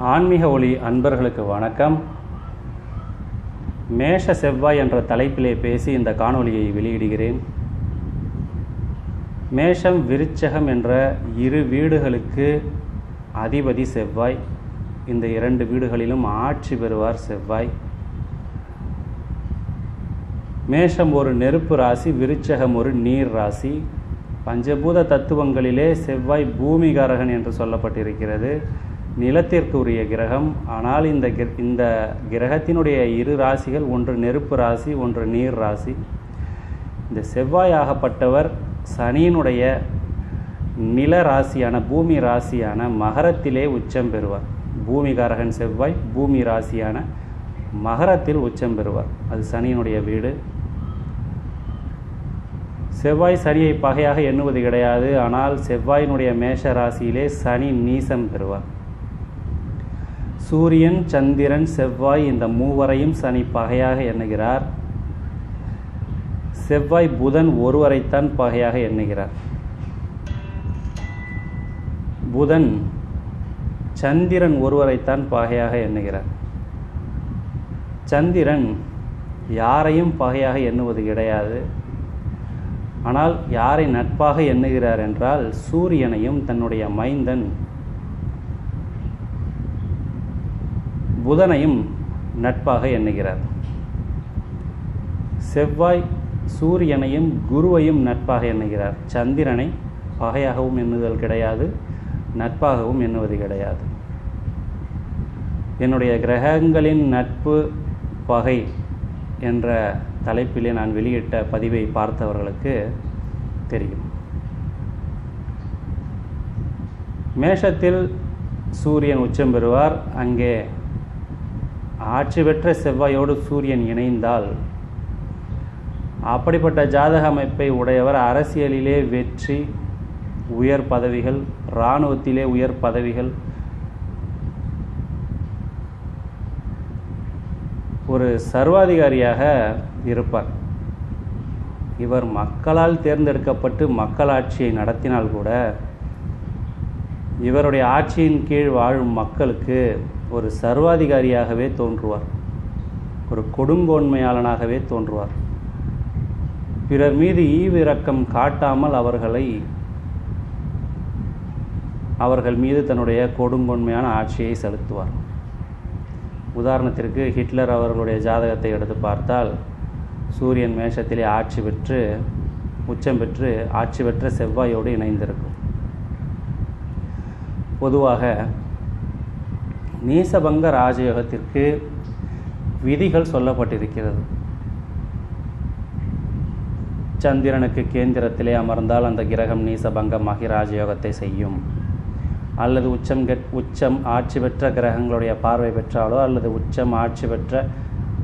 ஆன்மீக ஒளி அன்பர்களுக்கு வணக்கம். மேஷ செவ்வாய் என்ற தலைப்பிலே பேசி இந்த காணொளியை வெளியிடுகிறேன். மேஷம் விருச்சகம் என்ற இரு வீடுகளுக்கு அதிபதி செவ்வாய். இந்த இரண்டு வீடுகளிலும் ஆட்சி பெறுவார் செவ்வாய். மேஷம் ஒரு நெருப்பு ராசி விருச்சகம் ஒரு நீர் ராசி. பஞ்சபூத தத்துவங்களிலே செவ்வாய் பூமிகாரகன் என்று சொல்லப்பட்டிருக்கிறது. நிலத்திற்கு உரிய கிரகம். ஆனால் இந்த இந்த கிரகத்தினுடைய இரு ராசிகள் ஒன்று நெருப்பு ராசி ஒன்று நீர் ராசி. இந்த செவ்வாய் ஆகப்பட்டவர் சனியினுடைய நில ராசியான பூமி ராசியான மகரத்திலே உச்சம் பெறுவார். பூமிகாரகன் செவ்வாய் பூமி ராசியான மகரத்தில் உச்சம் பெறுவார். அது சனியினுடைய வீடு. செவ்வாய் சனியை பகையாக எண்ணுவது கிடையாது. ஆனால் செவ்வாயினுடைய மேஷ ராசியிலே சனி நீசம் பெறுவார். சூரியன் சந்திரன் செவ்வாய் இந்த மூவரையும் சனி பகையாக எண்ணுகிறார். செவ்வாய் புதன் ஒருவரைத்தான் பகையாக எண்ணுகிறார். புதன் சந்திரன் ஒருவரைத்தான் பகையாக எண்ணுகிறார். சந்திரன் யாரையும் பகையாக எண்ணுவது கிடையாது. ஆனால் யாரை நட்பாக எண்ணுகிறார் என்றால் சூரியனையும் தன்னுடைய மைந்தன் புதனையும் நட்பாக எண்ணுகிறார். செவ்வாய் சூரியனையும் குருவையும் நட்பாக எண்ணுகிறார். சந்திரனை பகையாகவும் எண்ணுதல் கிடையாது நட்பாகவும் எண்ணுவது கிடையாது. என்னுடைய கிரகங்களின் நட்பு பகை என்ற தலைப்பிலே நான் வெளியிட்ட பதிவை பார்த்தவர்களுக்கு தெரியும். மேஷத்தில் சூரியன் உச்சம் பெறுவார் அங்கே ஆட்சி பெற்ற செவ்வாயோடு சூரியன் இணைந்தால் அப்படிப்பட்ட ஜாதக அமைப்பை உடையவர் அரசியலிலே வெற்றி உயர் பதவிகள் இராணுவத்திலே உயர் பதவிகள் ஒரு சர்வாதிகாரியாக இருப்பார். இவர் மக்களால் தேர்ந்தெடுக்கப்பட்டு மக்களாட்சியை நடத்தினால் கூட இவருடைய ஆட்சியின் கீழ் வாழும் மக்களுக்கு ஒரு சர்வாதிகாரியாகவே தோன்றுவார். ஒரு கொடுங்கோன்மையாளனாகவே தோன்றுவார். பிறர் மீது ஈவிரக்கம் காட்டாமல் அவர்களை அவர்கள் மீது தன்னுடைய கொடுங்கோன்மையான ஆட்சியை செலுத்துவார். உதாரணத்திற்கு ஹிட்லர் அவர்களுடைய ஜாதகத்தை எடுத்து பார்த்தால் சூரியன் மேஷத்திலே ஆட்சி பெற்று உச்சம் பெற்று ஆட்சி பெற்ற செவ்வாயோடு இணைந்திருக்கும். பொதுவாக நீசபங்க ராஜயோகத்திற்கு விதிகள் சொல்லப்பட்டிருக்கிறது. சந்திரனுக்கு கேந்திரத்திலே அமர்ந்தால் அந்த கிரகம் நீசபங்கமாகி ராஜயோகத்தை செய்யும். அல்லது உச்சம் கெட் உச்சம் ஆட்சி பெற்ற கிரகங்களுடைய பார்வை பெற்றாலோ அல்லது உச்சம் ஆட்சி பெற்ற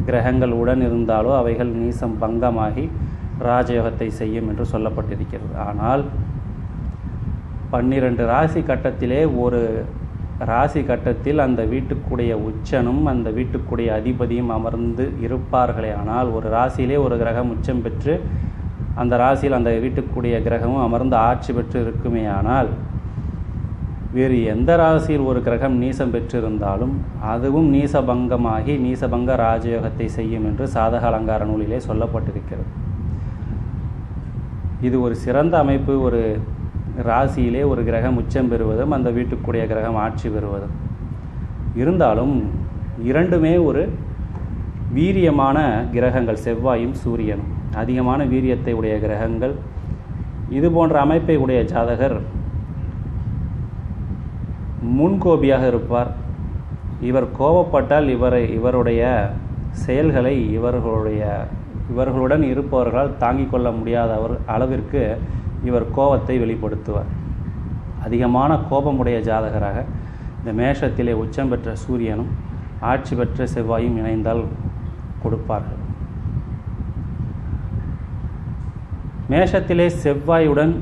கிரகங்கள் உடன் இருந்தாலோ அவைகள் நீசம் பங்கமாகி ராஜயோகத்தை செய்யும் என்று சொல்லப்பட்டிருக்கிறது. ஆனால் பன்னிரண்டு ராசி கட்டத்திலே ஒரு ராசி கட்டத்தில் அந்த வீட்டுக்குடைய உச்சனும் அந்த வீட்டுக்குடைய அதிபதியும் அமர்ந்து இருப்பார்களே. ஆனால் ஒரு ராசியிலே ஒரு கிரகம் உச்சம் பெற்று அந்த ராசியில் அந்த வீட்டுக்குடைய கிரகமும் அமர்ந்து ஆட்சி பெற்று இருக்குமே ஆனால் வேறு எந்த ராசியில் ஒரு கிரகம் நீசம் பெற்றிருந்தாலும் அதுவும் நீசபங்கமாகி நீசபங்க ராஜயோகத்தை செய்யும் என்று சாதக அலங்கார நூலிலே சொல்லப்பட்டிருக்கிறது. இது ஒரு சிறந்த அமைப்பு ஒரு ராசியிலே ஒரு கிரகம் உச்சம் பெறுவதும் அந்த வீட்டுக்குடைய கிரகம் ஆட்சி பெறுவதும். இருந்தாலும் இரண்டுமே ஒரு வீரியமான கிரகங்கள் செவ்வாயும் சூரியனும். அதிகமான வீரியத்தை உடைய கிரகங்கள். இது போன்ற அமைப்பை உடைய ஜாதகர் முன்கோபியாக இருப்பார். இவர் கோபப்பட்டால் இவரை இவருடைய செயல்களை இவர்களுடைய இவர்களுடன் இருப்பவர்களால் தாங்கிக் கொள்ள முடியாதவர் அளவிற்கு இவர் கோபத்தை வெளிப்படுத்துவார். அதிகமான கோபமுடைய ஜாதகராக இந்த மேஷத்திலே உச்சம் பெற்ற சூரியனும் ஆட்சி பெற்ற செவ்வாயும் இணைந்தால் கொடுப்பார்கள். மேஷத்திலே செவ்வாயுடன்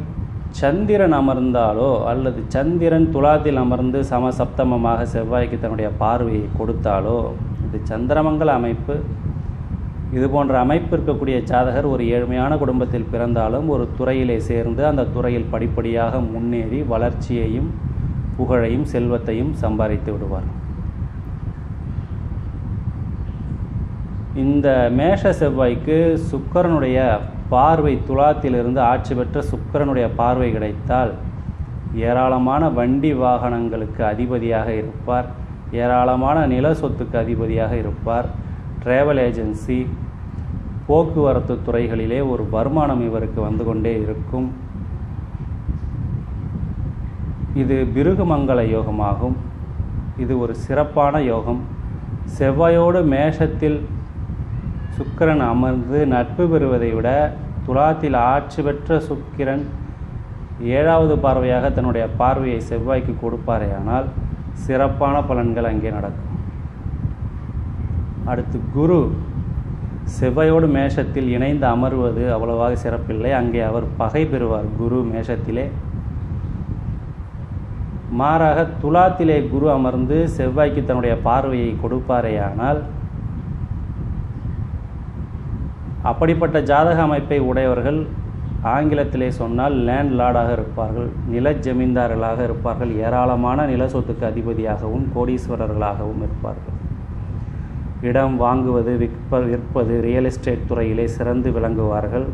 சந்திரன் அமர்ந்தாலோ அல்லது சந்திரன் துலாத்தில் அமர்ந்து சமசப்தமமாக செவ்வாய்க்கு தன்னுடைய பார்வையை கொடுத்தாலோ இது சந்திரமங்கல அமைப்பு இது போன்ற அமைப்பு இருக்கக்கூடிய ஜாதகர் ஒரு ஏழ்மையான குடும்பத்தில் பிறந்தாலும் ஒரு துறையிலே சேர்ந்து அந்த துறையில் படிப்படியாக முன்னேறி வளர்ச்சியையும் புகழையும் செல்வத்தையும் சம்பாதித்து விடுவார். இந்த மேஷ செவ்வாய்க்கு சுக்கரனுடைய பார்வை துலாத்திலிருந்து ஆட்சி பெற்ற சுக்கரனுடைய பார்வை கிடைத்தால் ஏராளமான வண்டி வாகனங்களுக்கு அதிபதியாக இருப்பார். ஏராளமான நில சொத்துக்கு அதிபதியாக இருப்பார். ட்ராவல் ஏஜென்சி போக்குவரத்து துறைகளிலே ஒரு வருமானம் இவருக்கு வந்து கொண்டே இருக்கும். இது பிருகுமங்கல யோகமாகும். இது ஒரு சிறப்பான யோகம். செவ்வாயோடு மேஷத்தில் சுக்கிரன் அமர்ந்து நட்பு பெறுவதை விட துலாத்தில் ஆட்சி பெற்ற சுக்கிரன் ஏழாவது பார்வையாக தன்னுடைய பார்வையை செவ்வாய்க்கு கொடுப்பாரேயானால் சிறப்பான பலன்கள் அங்கே நடக்கும். அடுத்து குரு. செவ்வாயோடு மேஷத்தில் இணைந்து அமர்வது அவ்வளவாக சிறப்பில்லை. அங்கே அவர் பகை பெறுவார் குரு மேஷத்திலே. மாறாக துலாத்திலே குரு அமர்ந்து செவ்வாய்க்கு தன்னுடைய பார்வையை கொடுப்பாரேயானால் அப்படிப்பட்ட ஜாதக அமைப்பை உடையவர்கள் ஆங்கிலத்திலே சொன்னால் லேண்ட் லார்டாக இருப்பார்கள் நில ஜமீன்தார்களாக இருப்பார்கள் ஏராளமான நில சொத்துக்கு அதிபதியாகவும் கோடீஸ்வரர்களாகவும் இருப்பார்கள். இடம் வாங்குவது விற்ப விற்பது ரியல் எஸ்டேட் துறையிலே சிறந்து விளங்குவார்கள்.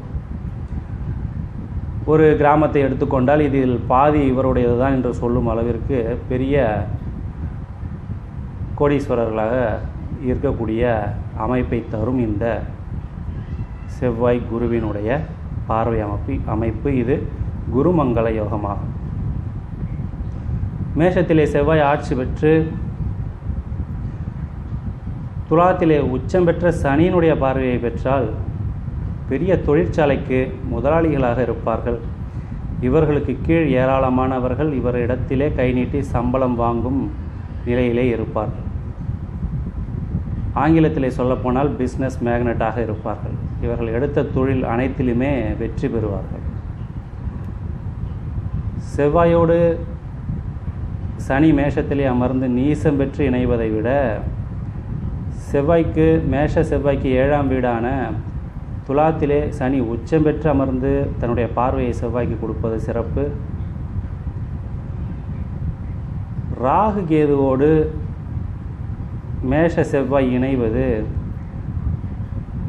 ஒரு கிராமத்தை எடுத்துக்கொண்டால் இதில் பாதி இவருடையது தான் என்று சொல்லும் அளவிற்கு பெரிய கோடீஸ்வரர்களாக இருக்கக்கூடிய அமைப்பை தரும் இந்த செவ்வாய் குருவினுடைய பார்வை அமைப்பு அமைப்பு இது. குருமங்கள யோகமாகும். மேஷத்திலே செவ்வாய் ஆட்சி பெற்று துலாத்திலே உச்சம் பெற்ற சனியினுடைய பார்வையை பெற்றால் பெரிய தொழிற்சாலைக்கு முதலாளிகளாக இருப்பார்கள். இவர்களுக்கு கீழ் ஏராளமானவர்கள் இவரிடத்திலே கை நீட்டி சம்பளம் வாங்கும் நிலையிலே இருப்பார்கள் ஆங்கிலத்திலே சொல்லப்போனால் பிஸ்னஸ் மேக்னட்டாக இருப்பார்கள். இவர்கள் எடுத்த தொழில் அனைத்திலுமே வெற்றி பெறுவார்கள். செவ்வாயோடு சனி மேஷத்திலே அமர்ந்து நீசம் பெற்று இணைவதை விட செவ்வாய்க்கு மேஷ செவ்வாய்க்கு ஏழாம் வீடான துலாத்திலே சனி உச்சம் பெற்று அமர்ந்து தன்னுடைய பார்வையை செவ்வாய்க்கு கொடுப்பது சிறப்பு. ராகு கேதுவோடு மேஷ செவ்வாய் இணைவது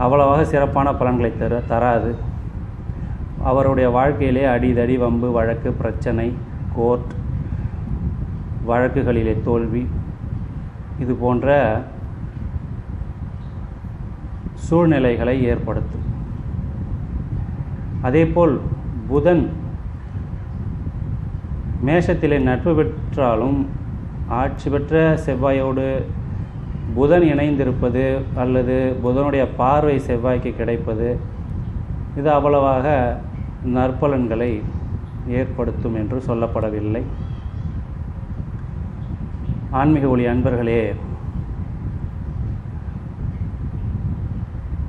அவ்வளவாக சிறப்பான பலன்களை தர தராது. அவருடைய வாழ்க்கையிலே அடிதடி வம்பு வழக்கு பிரச்சனை கோர்ட் வழக்குகளிலே தோல்வி இது போன்ற சூழ்நிலைகளை ஏற்படுத்தும். அதேபோல் புதன் மேஷத்திலே நட்பு பெற்றாலும் ஆட்சி பெற்ற செவ்வாயோடு புதன் இணைந்திருப்பது அல்லது புதனுடைய பார்வை செவ்வாய்க்கு கிடைப்பது இது அவ்வளவாக நற்பலன்களை ஏற்படுத்தும் என்று சொல்லப்படவில்லை. ஆன்மீக ஒளி அன்பர்களே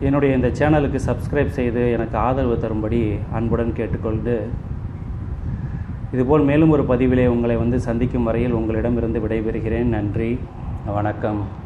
என்னுடைய இந்த சேனலுக்கு சப்ஸ்கிரைப் செய்து எனக்கு ஆதரவு தரும்படி அன்புடன் கேட்டுக்கொண்டு இதுபோல் மேலும் ஒரு பதிவிலே உங்களை வந்து சந்திக்கும் வரையில் உங்களிடமிருந்து விடைபெறுகிறேன். நன்றி. வணக்கம்.